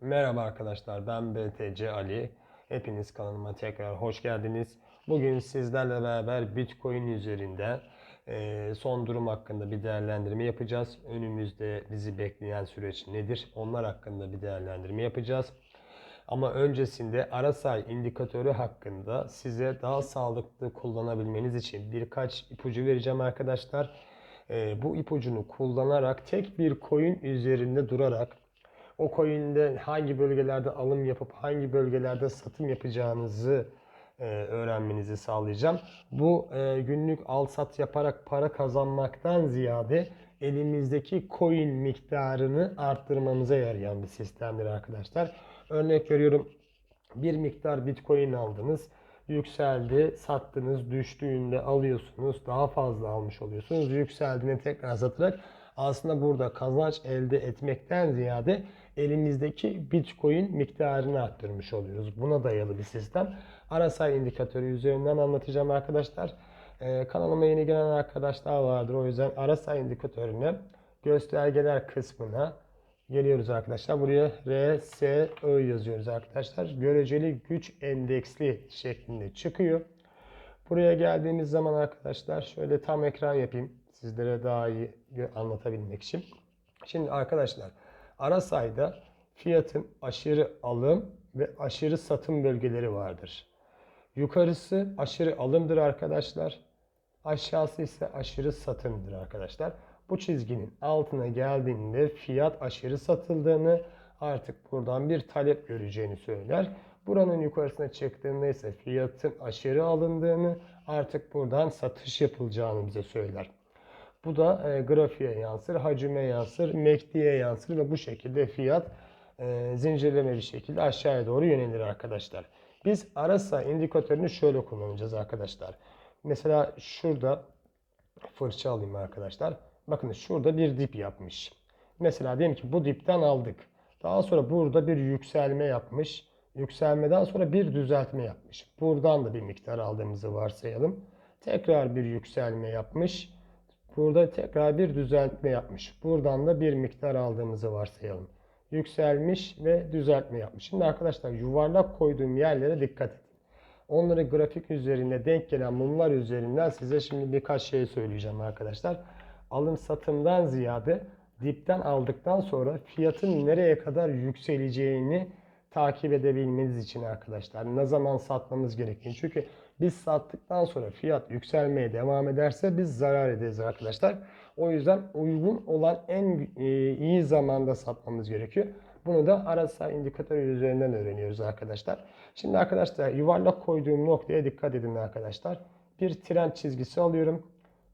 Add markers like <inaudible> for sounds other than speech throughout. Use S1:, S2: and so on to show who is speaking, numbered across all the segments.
S1: Merhaba arkadaşlar ben BTC Ali. Hepiniz kanalıma tekrar hoş geldiniz. Bugün sizlerle beraber Bitcoin üzerinde e, son durum hakkında bir değerlendirme yapacağız. Önümüzde bizi bekleyen süreç nedir? Onlar hakkında bir değerlendirme yapacağız. Ama öncesinde RSI indikatörü hakkında size daha sağlıklı kullanabilmeniz için birkaç ipucu vereceğim arkadaşlar. E, bu ipucunu kullanarak tek bir coin üzerinde durarak o coin'de hangi bölgelerde alım yapıp hangi bölgelerde satım yapacağınızı e, öğrenmenizi sağlayacağım. Bu e, günlük al sat yaparak para kazanmaktan ziyade elimizdeki coin miktarını arttırmamıza yarayan bir sistemdir arkadaşlar. Örnek veriyorum bir miktar bitcoin aldınız yükseldi, sattınız, düştüğünde alıyorsunuz, daha fazla almış oluyorsunuz. Yükseldiğinde tekrar satarak aslında burada kazanç elde etmekten ziyade elimizdeki Bitcoin miktarını arttırmış oluyoruz. Buna dayalı bir sistem. RSI indikatörü üzerinden anlatacağım arkadaşlar. Ee, kanalıma yeni gelen arkadaşlar vardır. O yüzden RSI indikatörüne göstergeler kısmına geliyoruz arkadaşlar. Buraya RSI yazıyoruz arkadaşlar. Göreceli güç endeksli şeklinde çıkıyor. Buraya geldiğimiz zaman arkadaşlar şöyle tam ekran yapayım. Sizlere daha iyi anlatabilmek için. Şimdi arkadaşlar RSI'da fiyatın aşırı alım ve aşırı satım bölgeleri vardır. Yukarısı aşırı alımdır arkadaşlar. Aşağısı ise aşırı satımdır arkadaşlar. Bu çizginin altına geldiğinde fiyat aşırı satıldığını artık buradan bir talep göreceğini söyler. Buranın yukarısına çıktığında ise fiyatın aşırı alındığını artık buradan satış yapılacağını bize söyler. Bu da e, grafiğe yansır, hacime yansır, MACD'ye yansır ve bu şekilde fiyat e, zincirleme bir şekilde aşağıya doğru yönelir arkadaşlar. Biz RSI indikatörünü şöyle kullanacağız arkadaşlar. Mesela şurada fırça alayım arkadaşlar. Bakın şurada bir dip yapmış. Mesela diyelim ki bu dipten aldık. Daha sonra burada bir yükselme yapmış. Yükselmeden sonra bir düzeltme yapmış. Buradan da bir miktar aldığımızı varsayalım. Tekrar bir yükselme yapmış. Burada tekrar bir düzeltme yapmış. Buradan da bir miktar aldığımızı varsayalım. Yükselmiş ve düzeltme yapmış. Şimdi arkadaşlar yuvarlak koyduğum yerlere dikkat edin. Onları grafik üzerinde denk gelen mumlar üzerinden size şimdi birkaç şey söyleyeceğim arkadaşlar. Alım satımdan ziyade dipten aldıktan sonra fiyatın nereye kadar yükseleceğini takip edebilmeniz için arkadaşlar. Ne zaman satmamız gerektiğini. Çünkü biz sattıktan sonra fiyat yükselmeye devam ederse biz zarar ederiz arkadaşlar. O yüzden uygun olan en e, iyi zamanda satmamız gerekiyor. Bunu da RSI indikatörü üzerinden öğreniyoruz arkadaşlar. Şimdi arkadaşlar yuvarlak koyduğum noktaya dikkat edin arkadaşlar. Bir trend çizgisi alıyorum.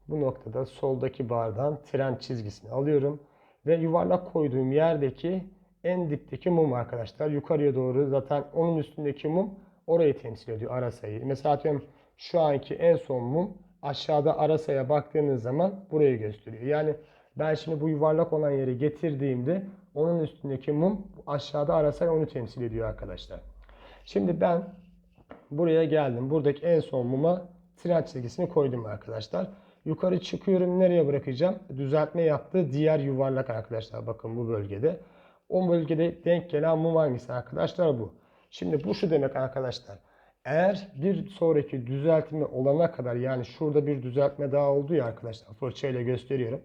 S1: Bu noktada soldaki bardan trend çizgisini alıyorum. Ve yuvarlak koyduğum yerdeki en dipteki mum arkadaşlar. Yukarıya doğru zaten onun üstündeki mum orayı temsil ediyor arasayı. Mesela atıyorum şu anki en son mum aşağıda arasaya baktığınız zaman burayı gösteriyor. Yani ben şimdi bu yuvarlak olan yere getirdiğimde onun üstündeki mum aşağıda arasay onu temsil ediyor arkadaşlar. Şimdi ben buraya geldim. Buradaki en son muma trend çizgisini koydum arkadaşlar. Yukarı çıkıyorum. Nereye bırakacağım? Düzeltme yaptığı diğer yuvarlak arkadaşlar. Bakın bu bölgede. O bölgede denk gelen mum hangisi arkadaşlar bu. Şimdi bu şu demek arkadaşlar. Eğer bir sonraki düzeltme olana kadar yani şurada bir düzeltme daha oldu ya arkadaşlar. Fırçayla gösteriyorum.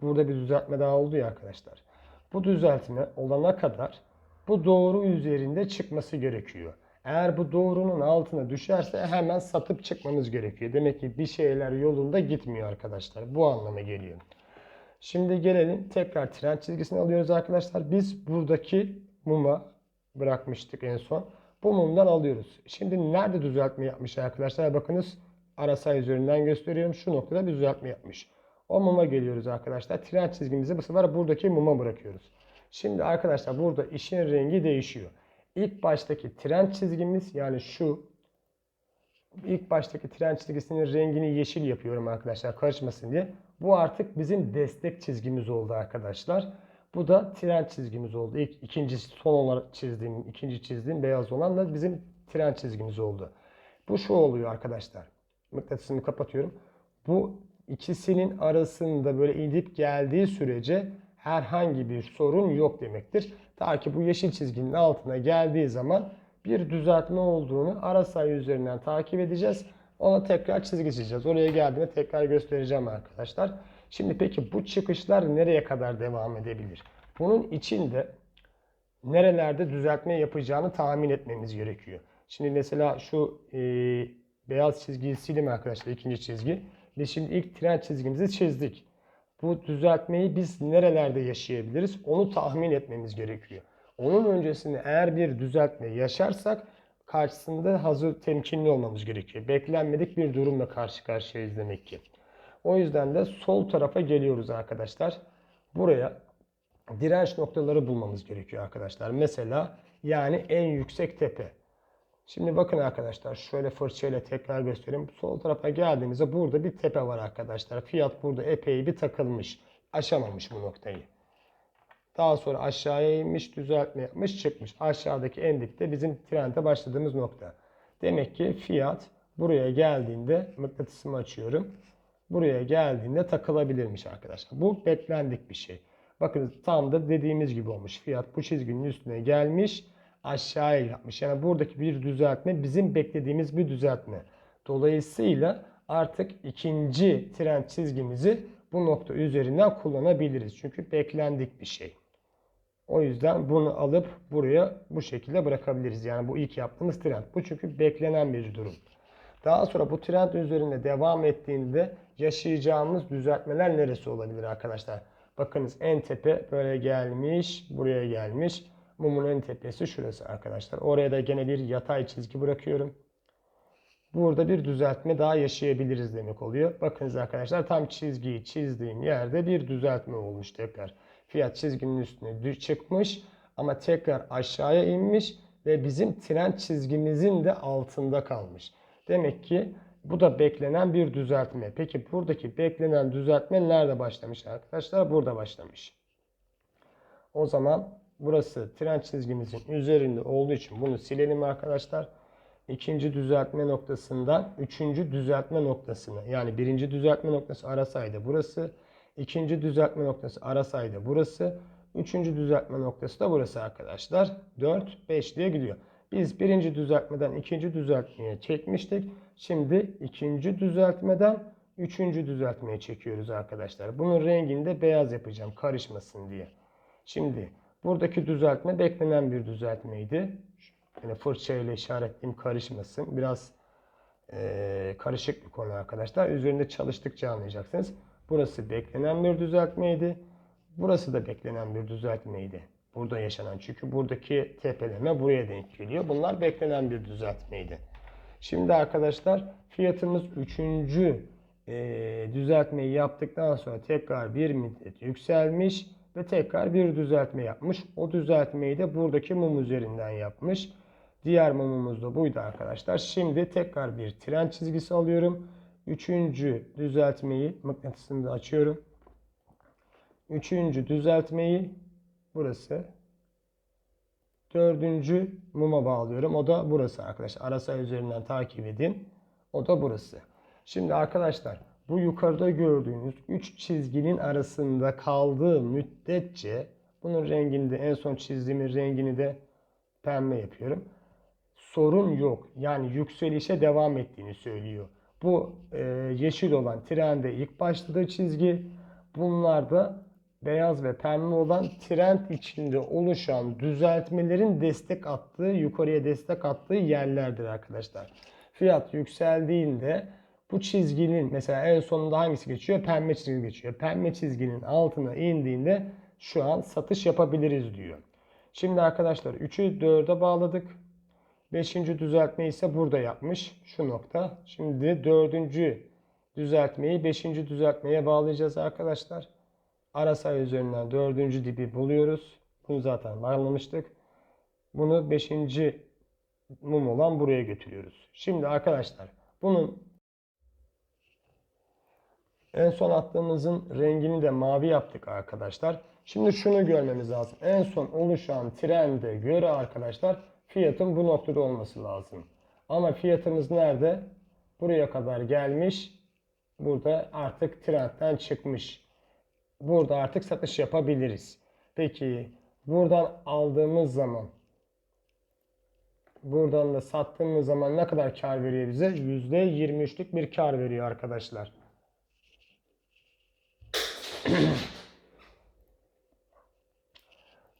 S1: Burada bir düzeltme daha oldu ya arkadaşlar. Bu düzeltme olana kadar bu doğru üzerinde çıkması gerekiyor. Eğer bu doğrunun altına düşerse hemen satıp çıkmamız gerekiyor. Demek ki bir şeyler yolunda gitmiyor arkadaşlar. Bu anlama geliyor. Şimdi gelelim tekrar trend çizgisini alıyoruz arkadaşlar. Biz buradaki muma bırakmıştık en son. Bu mumdan alıyoruz. Şimdi nerede düzeltme yapmış arkadaşlar? Bakınız arasay üzerinden gösteriyorum. Şu noktada bir düzeltme yapmış. O muma geliyoruz arkadaşlar. Trend çizgimizi bu sefer buradaki muma bırakıyoruz. Şimdi arkadaşlar burada işin rengi değişiyor. İlk baştaki trend çizgimiz yani şu ilk baştaki trend çizgisinin rengini yeşil yapıyorum arkadaşlar karışmasın diye. Bu artık bizim destek çizgimiz oldu arkadaşlar. Bu da trend çizgimiz oldu. İlk ikinci son olarak çizdiğim, ikinci çizdiğim beyaz olan da bizim trend çizgimiz oldu. Bu şu oluyor arkadaşlar. Mıknatısımı kapatıyorum. Bu ikisinin arasında böyle inip geldiği sürece herhangi bir sorun yok demektir. Ta ki bu yeşil çizginin altına geldiği zaman bir düzeltme olduğunu ara sayı üzerinden takip edeceğiz. Ona tekrar çizgi çizeceğiz. Oraya geldiğinde tekrar göstereceğim arkadaşlar. Şimdi peki bu çıkışlar nereye kadar devam edebilir? Bunun için de nerelerde düzeltme yapacağını tahmin etmemiz gerekiyor. Şimdi mesela şu e, beyaz çizgiyi sileyim arkadaşlar ikinci çizgi. Biz şimdi ilk tren çizgimizi çizdik. Bu düzeltmeyi biz nerelerde yaşayabiliriz onu tahmin etmemiz gerekiyor. Onun öncesinde eğer bir düzeltme yaşarsak karşısında hazır temkinli olmamız gerekiyor. Beklenmedik bir durumla karşı karşıyayız demek ki. O yüzden de sol tarafa geliyoruz arkadaşlar. Buraya direnç noktaları bulmamız gerekiyor arkadaşlar. Mesela yani en yüksek tepe. Şimdi bakın arkadaşlar şöyle fırçayla tekrar göstereyim. Sol tarafa geldiğimizde burada bir tepe var arkadaşlar. Fiyat burada epey bir takılmış. Aşamamış bu noktayı. Daha sonra aşağıya inmiş, düzeltme yapmış, çıkmış. Aşağıdaki en dipte bizim trende başladığımız nokta. Demek ki fiyat buraya geldiğinde mıknatısımı açıyorum. Buraya geldiğinde takılabilirmiş arkadaşlar. Bu beklendik bir şey. Bakın tam da dediğimiz gibi olmuş. Fiyat bu çizginin üstüne gelmiş, aşağıya yapmış. Yani buradaki bir düzeltme bizim beklediğimiz bir düzeltme. Dolayısıyla artık ikinci trend çizgimizi bu nokta üzerinden kullanabiliriz. Çünkü beklendik bir şey. O yüzden bunu alıp buraya bu şekilde bırakabiliriz. Yani bu ilk yaptığımız trend. Bu çünkü beklenen bir durum. Daha sonra bu trend üzerinde devam ettiğinde yaşayacağımız düzeltmeler neresi olabilir arkadaşlar? Bakınız en tepe böyle gelmiş, buraya gelmiş. Mumun en tepesi şurası arkadaşlar. Oraya da gene bir yatay çizgi bırakıyorum. Burada bir düzeltme daha yaşayabiliriz demek oluyor. Bakınız arkadaşlar tam çizgiyi çizdiğim yerde bir düzeltme olmuş tekrar. Fiyat çizginin üstüne çıkmış ama tekrar aşağıya inmiş ve bizim trend çizgimizin de altında kalmış. Demek ki bu da beklenen bir düzeltme. Peki buradaki beklenen düzeltme nerede başlamış arkadaşlar? Burada başlamış. O zaman burası trend çizgimizin üzerinde olduğu için bunu silelim arkadaşlar. İkinci düzeltme noktasından üçüncü düzeltme noktasına yani birinci düzeltme noktası arasaydı burası. İkinci düzeltme noktası arasaydı burası. Üçüncü düzeltme noktası da burası arkadaşlar. 4, 5 diye gidiyor. Biz birinci düzeltmeden ikinci düzeltmeye çekmiştik. Şimdi ikinci düzeltmeden üçüncü düzeltmeye çekiyoruz arkadaşlar. Bunun rengini de beyaz yapacağım karışmasın diye. Şimdi buradaki düzeltme beklenen bir düzeltmeydi. Yani fırçayla işaretleyeyim karışmasın. Biraz e, karışık bir konu arkadaşlar. Üzerinde çalıştıkça anlayacaksınız. Burası beklenen bir düzeltmeydi. Burası da beklenen bir düzeltmeydi. Burada yaşanan çünkü buradaki tepeleme buraya denk geliyor. Bunlar beklenen bir düzeltmeydi. Şimdi arkadaşlar fiyatımız 3. E, düzeltmeyi yaptıktan sonra tekrar bir müddet yükselmiş ve tekrar bir düzeltme yapmış. O düzeltmeyi de buradaki mum üzerinden yapmış. Diğer mumumuz da buydu arkadaşlar. Şimdi tekrar bir tren çizgisi alıyorum. Üçüncü düzeltmeyi mıknatısını da açıyorum. Üçüncü düzeltmeyi burası. Dördüncü muma bağlıyorum. O da burası arkadaşlar. Arasay üzerinden takip edin. O da burası. Şimdi arkadaşlar bu yukarıda gördüğünüz 3 çizginin arasında kaldığı müddetçe bunun rengini de en son çizdiğimiz rengini de pembe yapıyorum. Sorun yok. Yani yükselişe devam ettiğini söylüyor. Bu e, yeşil olan trende ilk başladığı çizgi. Bunlar da beyaz ve pembe olan trend içinde oluşan düzeltmelerin destek attığı, yukarıya destek attığı yerlerdir arkadaşlar. Fiyat yükseldiğinde bu çizginin mesela en sonunda hangisi geçiyor? Pembe çizgi geçiyor. Pembe çizginin altına indiğinde şu an satış yapabiliriz diyor. Şimdi arkadaşlar 3'ü 4'e bağladık. 5. düzeltme ise burada yapmış. Şu nokta. Şimdi 4. düzeltmeyi 5. düzeltmeye bağlayacağız arkadaşlar. Ara sayı üzerinden 4. dibi buluyoruz. Bunu zaten bağlamıştık. Bunu 5. mum olan buraya götürüyoruz. Şimdi arkadaşlar bunun en son attığımızın rengini de mavi yaptık arkadaşlar. Şimdi şunu görmemiz lazım. En son oluşan trende göre arkadaşlar fiyatın bu noktada olması lazım. Ama fiyatımız nerede? Buraya kadar gelmiş. Burada artık trendten çıkmış. burada artık satış yapabiliriz. Peki buradan aldığımız zaman buradan da sattığımız zaman ne kadar kar veriyor bize? %23'lük bir kar veriyor arkadaşlar. <clears throat>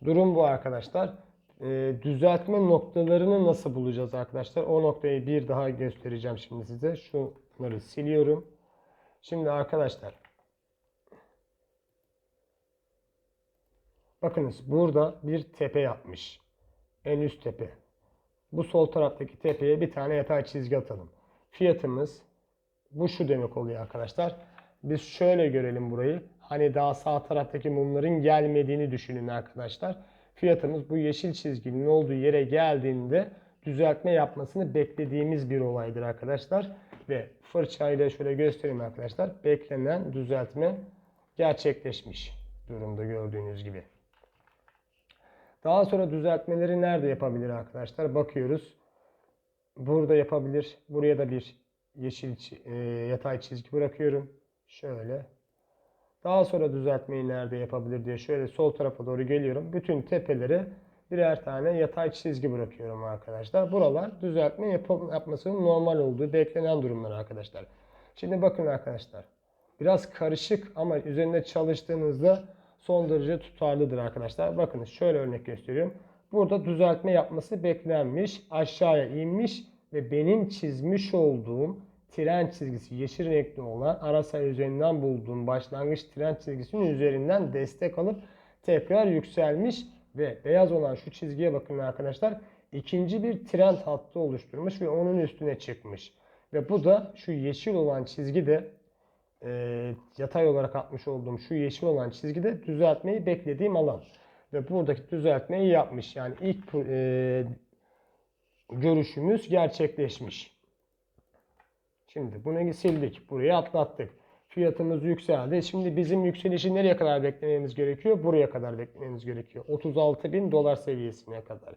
S1: Durum bu arkadaşlar. Ee, düzeltme noktalarını nasıl bulacağız arkadaşlar? O noktayı bir daha göstereceğim şimdi size. Şunları siliyorum. Şimdi arkadaşlar bakınız burada bir tepe yapmış. En üst tepe. Bu sol taraftaki tepeye bir tane yatay çizgi atalım. Fiyatımız bu şu demek oluyor arkadaşlar. Biz şöyle görelim burayı. Hani daha sağ taraftaki mumların gelmediğini düşünün arkadaşlar. Fiyatımız bu yeşil çizginin olduğu yere geldiğinde düzeltme yapmasını beklediğimiz bir olaydır arkadaşlar. Ve fırçayla şöyle göstereyim arkadaşlar. Beklenen düzeltme gerçekleşmiş durumda gördüğünüz gibi. Daha sonra düzeltmeleri nerede yapabilir arkadaşlar? Bakıyoruz. Burada yapabilir. Buraya da bir yeşil e, yatay çizgi bırakıyorum. Şöyle. Daha sonra düzeltmeyi nerede yapabilir diye şöyle sol tarafa doğru geliyorum. Bütün tepelere birer tane yatay çizgi bırakıyorum arkadaşlar. Buralar düzeltme yap- yapmasının normal olduğu beklenen durumlar arkadaşlar. Şimdi bakın arkadaşlar. Biraz karışık ama üzerinde çalıştığınızda son derece tutarlıdır arkadaşlar. Bakın şöyle örnek gösteriyorum. Burada düzeltme yapması beklenmiş. Aşağıya inmiş ve benim çizmiş olduğum tren çizgisi yeşil renkli olan ara sayı üzerinden bulduğum başlangıç tren çizgisinin üzerinden destek alıp tekrar yükselmiş ve beyaz olan şu çizgiye bakın arkadaşlar ikinci bir trend hattı oluşturmuş ve onun üstüne çıkmış. Ve bu da şu yeşil olan çizgi de e, yatay olarak atmış olduğum şu yeşil olan çizgide düzeltmeyi beklediğim alan. Ve buradaki düzeltmeyi yapmış. Yani ilk e, görüşümüz gerçekleşmiş. Şimdi bunu sildik. Burayı atlattık. Fiyatımız yükseldi. Şimdi bizim yükselişi nereye kadar beklememiz gerekiyor? Buraya kadar beklememiz gerekiyor. 36 bin dolar seviyesine kadar.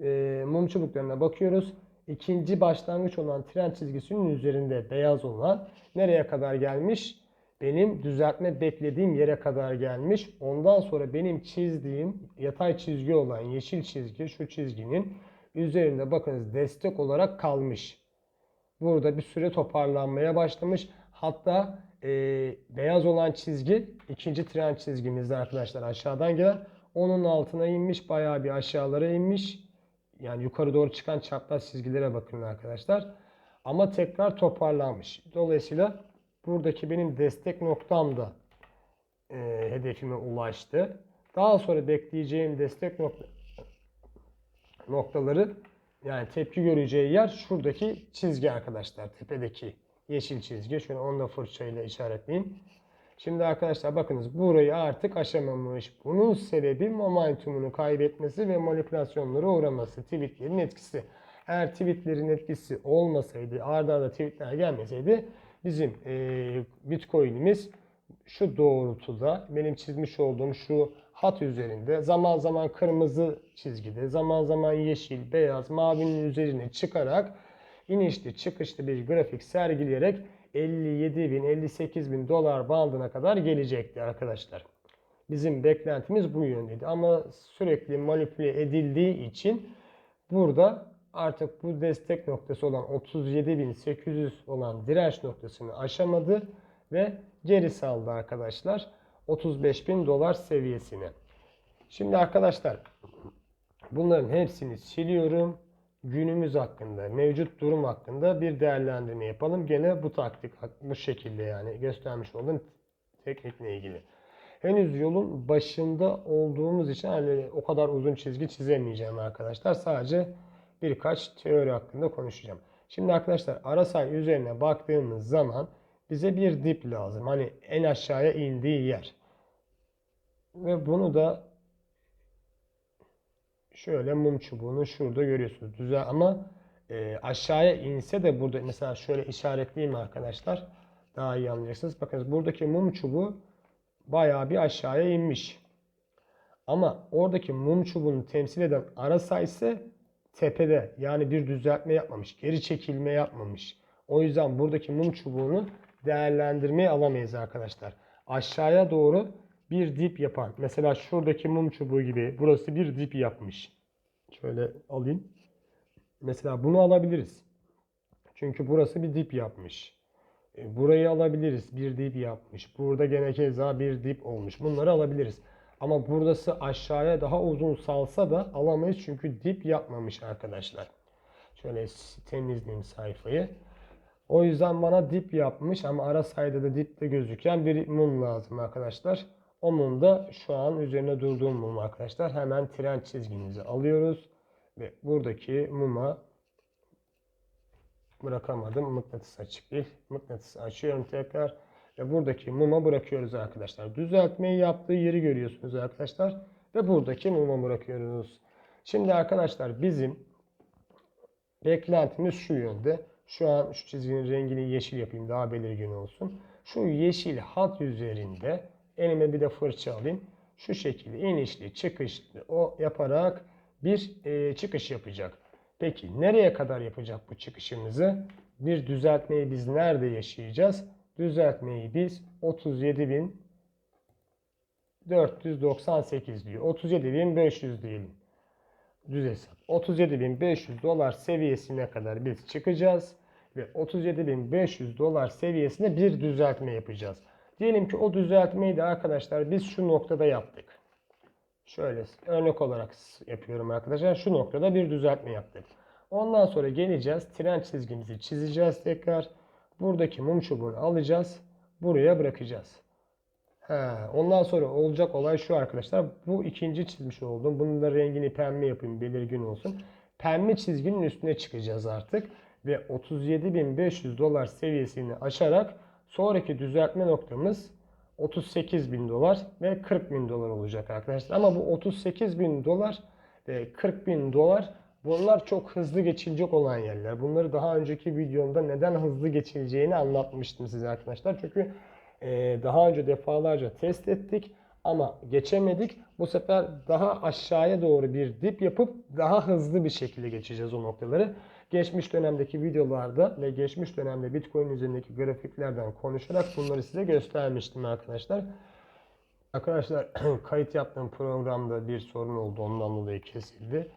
S1: E, mum çubuklarına bakıyoruz. İkinci başlangıç olan tren çizgisinin üzerinde beyaz olan nereye kadar gelmiş? Benim düzeltme beklediğim yere kadar gelmiş. Ondan sonra benim çizdiğim yatay çizgi olan yeşil çizgi şu çizginin üzerinde bakınız destek olarak kalmış. Burada bir süre toparlanmaya başlamış. Hatta e, beyaz olan çizgi ikinci tren çizgimizde arkadaşlar aşağıdan gelen. Onun altına inmiş bayağı bir aşağılara inmiş. Yani yukarı doğru çıkan çapraz çizgilere bakın arkadaşlar. Ama tekrar toparlanmış. Dolayısıyla buradaki benim destek noktam da e, hedefime ulaştı. Daha sonra bekleyeceğim destek nokta, noktaları yani tepki göreceği yer şuradaki çizgi arkadaşlar. Tepedeki yeşil çizgi. Şöyle onu da fırçayla işaretleyeyim. Şimdi arkadaşlar bakınız burayı artık aşamamış. Bunun sebebi momentumunu kaybetmesi ve manipülasyonlara uğraması. Tweetlerin etkisi. Eğer tweetlerin etkisi olmasaydı, arda arda tweetler gelmeseydi bizim e, bitcoin'imiz şu doğrultuda benim çizmiş olduğum şu hat üzerinde zaman zaman kırmızı çizgide, zaman zaman yeşil, beyaz, mavinin üzerine çıkarak inişli çıkışlı bir grafik sergileyerek 57 bin, 58 bin dolar bandına kadar gelecekti arkadaşlar. Bizim beklentimiz bu yöndeydi. Ama sürekli manipüle edildiği için burada artık bu destek noktası olan 37.800 olan direnç noktasını aşamadı ve geri saldı arkadaşlar 35.000 dolar seviyesine. Şimdi arkadaşlar bunların hepsini siliyorum günümüz hakkında, mevcut durum hakkında bir değerlendirme yapalım. Gene bu taktik bu şekilde yani göstermiş olduğum teknikle ilgili. Henüz yolun başında olduğumuz için hani o kadar uzun çizgi çizemeyeceğim arkadaşlar. Sadece birkaç teori hakkında konuşacağım. Şimdi arkadaşlar arasay üzerine baktığımız zaman bize bir dip lazım. Hani en aşağıya indiği yer. Ve bunu da şöyle mum çubuğunu şurada görüyorsunuz. Güzel ama e, aşağıya inse de burada mesela şöyle işaretleyeyim arkadaşlar. Daha iyi anlayacaksınız. Bakın buradaki mum çubuğu bayağı bir aşağıya inmiş. Ama oradaki mum çubuğunu temsil eden ara sayısı tepede. Yani bir düzeltme yapmamış. Geri çekilme yapmamış. O yüzden buradaki mum çubuğunu değerlendirmeye alamayız arkadaşlar. aşağıya doğru bir dip yapan. Mesela şuradaki mum çubuğu gibi burası bir dip yapmış. Şöyle alayım. Mesela bunu alabiliriz. Çünkü burası bir dip yapmış. E, Burayı alabiliriz. Bir dip yapmış. Burada gene keza bir dip olmuş. Bunları alabiliriz. Ama burası aşağıya daha uzun salsa da alamayız. Çünkü dip yapmamış arkadaşlar. Şöyle temizleyeyim sayfayı. O yüzden bana dip yapmış ama ara sayıda da dipte gözüken bir mum lazım arkadaşlar. O mum da şu an üzerine durduğum mum arkadaşlar. Hemen tren çizgimizi alıyoruz. Ve buradaki muma bırakamadım. Mıknatıs açık değil. Mıknatısı açıyorum tekrar. Ve buradaki muma bırakıyoruz arkadaşlar. Düzeltmeyi yaptığı yeri görüyorsunuz arkadaşlar. Ve buradaki muma bırakıyoruz. Şimdi arkadaşlar bizim beklentimiz şu yönde. Şu an şu çizginin rengini yeşil yapayım daha belirgin olsun. Şu yeşil hat üzerinde elime bir de fırça alayım. Şu şekilde inişli çıkışlı o yaparak bir e, çıkış yapacak. Peki nereye kadar yapacak bu çıkışımızı? Bir düzeltmeyi biz nerede yaşayacağız? Düzeltmeyi biz 37.498 diyor. 37.500 diyelim. Düz hesap. 37.500 dolar seviyesine kadar biz çıkacağız ve 37.500 dolar seviyesinde bir düzeltme yapacağız. Diyelim ki o düzeltmeyi de arkadaşlar biz şu noktada yaptık. Şöyle örnek olarak yapıyorum arkadaşlar. Şu noktada bir düzeltme yaptık. Ondan sonra geleceğiz. Tren çizgimizi çizeceğiz tekrar. Buradaki mum çubuğunu alacağız. Buraya bırakacağız. He, ondan sonra olacak olay şu arkadaşlar. Bu ikinci çizmiş olduğum. Bunun da rengini pembe yapayım belirgin olsun. Pembe çizginin üstüne çıkacağız artık. Ve 37.500 dolar seviyesini aşarak sonraki düzeltme noktamız 38 bin dolar ve 40 bin dolar olacak arkadaşlar. Ama bu 38 bin dolar ve 40 bin dolar bunlar çok hızlı geçilecek olan yerler. Bunları daha önceki videomda neden hızlı geçileceğini anlatmıştım size arkadaşlar. Çünkü daha önce defalarca test ettik ama geçemedik. Bu sefer daha aşağıya doğru bir dip yapıp daha hızlı bir şekilde geçeceğiz o noktaları. Geçmiş dönemdeki videolarda ve geçmiş dönemde Bitcoin üzerindeki grafiklerden konuşarak bunları size göstermiştim arkadaşlar. Arkadaşlar <clears throat> kayıt yaptığım programda bir sorun oldu ondan dolayı kesildi.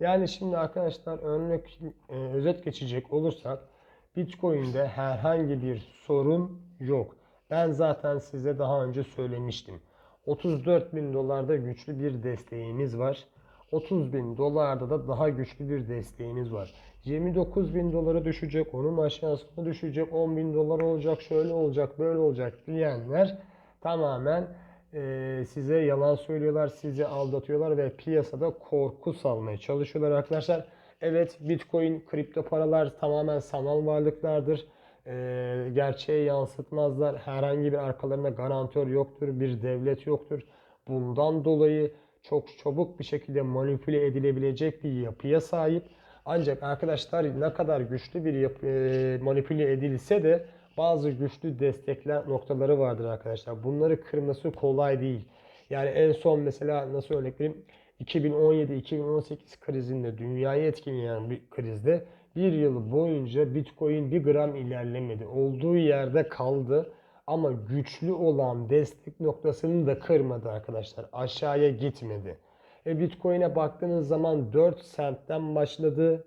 S1: Yani şimdi arkadaşlar örnek e, özet geçecek olursak Bitcoin'de herhangi bir sorun yok. Ben zaten size daha önce söylemiştim. 34 bin dolarda güçlü bir desteğimiz var. 30 bin dolarda da daha güçlü bir desteğiniz var. 29 bin dolara düşecek, onun aşağısına düşecek, 10 bin dolar olacak, şöyle olacak, böyle olacak diyenler tamamen e, size yalan söylüyorlar, sizi aldatıyorlar ve piyasada korku salmaya çalışıyorlar arkadaşlar. Evet Bitcoin, kripto paralar tamamen sanal varlıklardır. E, gerçeğe yansıtmazlar. Herhangi bir arkalarında garantör yoktur, bir devlet yoktur. Bundan dolayı çok çabuk bir şekilde manipüle edilebilecek bir yapıya sahip. Ancak arkadaşlar ne kadar güçlü bir yapı, e, manipüle edilse de bazı güçlü destekler noktaları vardır arkadaşlar. Bunları kırması kolay değil. Yani en son mesela nasıl örnek vereyim? 2017-2018 krizinde dünyayı etkileyen bir krizde bir yıl boyunca Bitcoin bir gram ilerlemedi. Olduğu yerde kaldı. Ama güçlü olan destek noktasını da kırmadı arkadaşlar. Aşağıya gitmedi. E Bitcoin'e baktığınız zaman 4 centten başladı.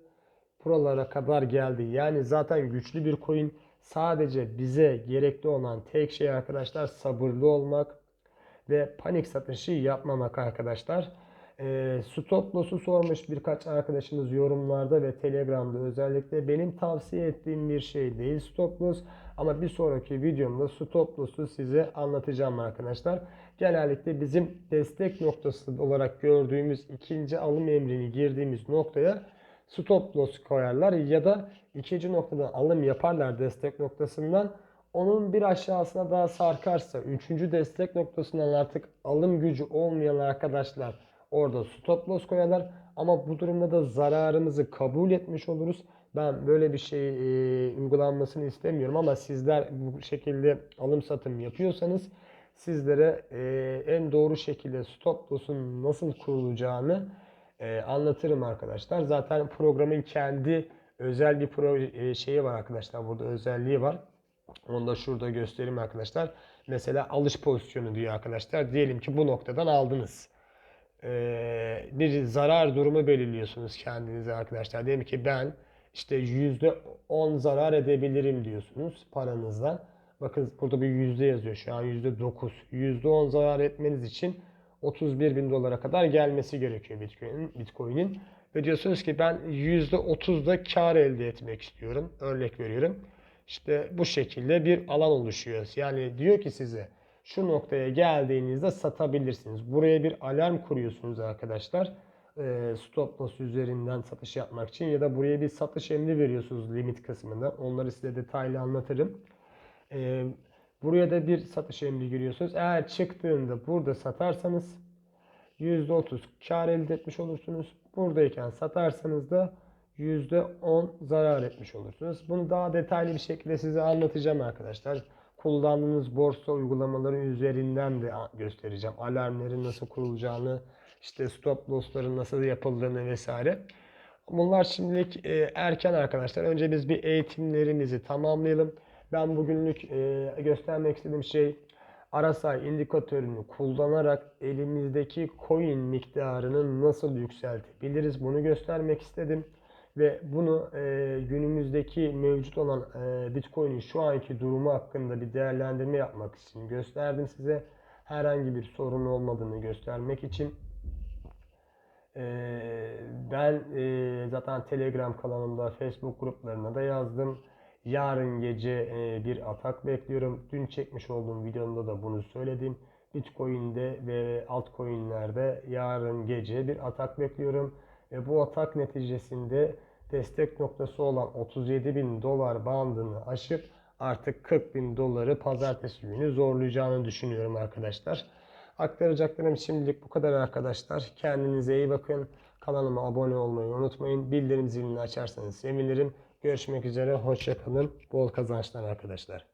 S1: Buralara kadar geldi. Yani zaten güçlü bir coin sadece bize gerekli olan tek şey arkadaşlar sabırlı olmak ve panik satışı yapmamak arkadaşlar. E, stop loss'u sormuş birkaç arkadaşımız yorumlarda ve Telegram'da özellikle. Benim tavsiye ettiğim bir şey değil stop loss. Ama bir sonraki videomda stop loss'u size anlatacağım arkadaşlar. Genellikle bizim destek noktası olarak gördüğümüz ikinci alım emrini girdiğimiz noktaya stop loss koyarlar ya da ikinci noktadan alım yaparlar destek noktasından. Onun bir aşağısına daha sarkarsa üçüncü destek noktasından artık alım gücü olmayan arkadaşlar orada stop loss koyarlar. Ama bu durumda da zararımızı kabul etmiş oluruz. Ben böyle bir şey e, uygulanmasını istemiyorum ama sizler bu şekilde alım satım yapıyorsanız sizlere e, en doğru şekilde stop loss'un nasıl kurulacağını e, anlatırım arkadaşlar. Zaten programın kendi özel bir pro, e, şeyi var arkadaşlar. Burada özelliği var. Onu da şurada göstereyim arkadaşlar. Mesela alış pozisyonu diyor arkadaşlar. Diyelim ki bu noktadan aldınız. Ee, bir zarar durumu belirliyorsunuz kendinize arkadaşlar. Diyelim ki ben işte %10 zarar edebilirim diyorsunuz paranızdan. Bakın burada bir yüzde yazıyor şu an %9. %10 zarar etmeniz için 31 bin dolara kadar gelmesi gerekiyor Bitcoin'in. Bitcoin'in. Ve diyorsunuz ki ben %30'da kar elde etmek istiyorum. Örnek veriyorum. İşte bu şekilde bir alan oluşuyor. Yani diyor ki size şu noktaya geldiğinizde satabilirsiniz. Buraya bir alarm kuruyorsunuz arkadaşlar. Ee, stop loss üzerinden satış yapmak için ya da buraya bir satış emri veriyorsunuz limit kısmında. Onları size detaylı anlatırım. Ee, buraya da bir satış emri giriyorsunuz. Eğer çıktığında burada satarsanız %30 kar elde etmiş olursunuz. Buradayken satarsanız da %10 zarar etmiş olursunuz. Bunu daha detaylı bir şekilde size anlatacağım arkadaşlar. Kullandığınız borsa uygulamaları üzerinden de göstereceğim. Alarmların nasıl kurulacağını, işte stop loss'ların nasıl yapıldığını vesaire. Bunlar şimdilik e, erken arkadaşlar. Önce biz bir eğitimlerimizi tamamlayalım. Ben bugünlük e, göstermek istediğim şey RSI indikatörünü kullanarak elimizdeki coin miktarını nasıl yükseltebiliriz bunu göstermek istedim. Ve bunu e, günümüzdeki mevcut olan e, Bitcoin'in şu anki durumu hakkında bir değerlendirme yapmak için gösterdim size. Herhangi bir sorun olmadığını göstermek için. E, ben e, zaten Telegram kanalımda, Facebook gruplarına da yazdım. Yarın gece e, bir atak bekliyorum. Dün çekmiş olduğum videomda da bunu söyledim. Bitcoin'de ve altcoin'lerde yarın gece bir atak bekliyorum. Ve bu atak neticesinde destek noktası olan 37 bin dolar bandını aşıp artık 40 bin doları pazartesi günü zorlayacağını düşünüyorum arkadaşlar. Aktaracaklarım şimdilik bu kadar arkadaşlar. Kendinize iyi bakın. Kanalıma abone olmayı unutmayın. Bildirim zilini açarsanız sevinirim. Görüşmek üzere. Hoşçakalın. Bol kazançlar arkadaşlar.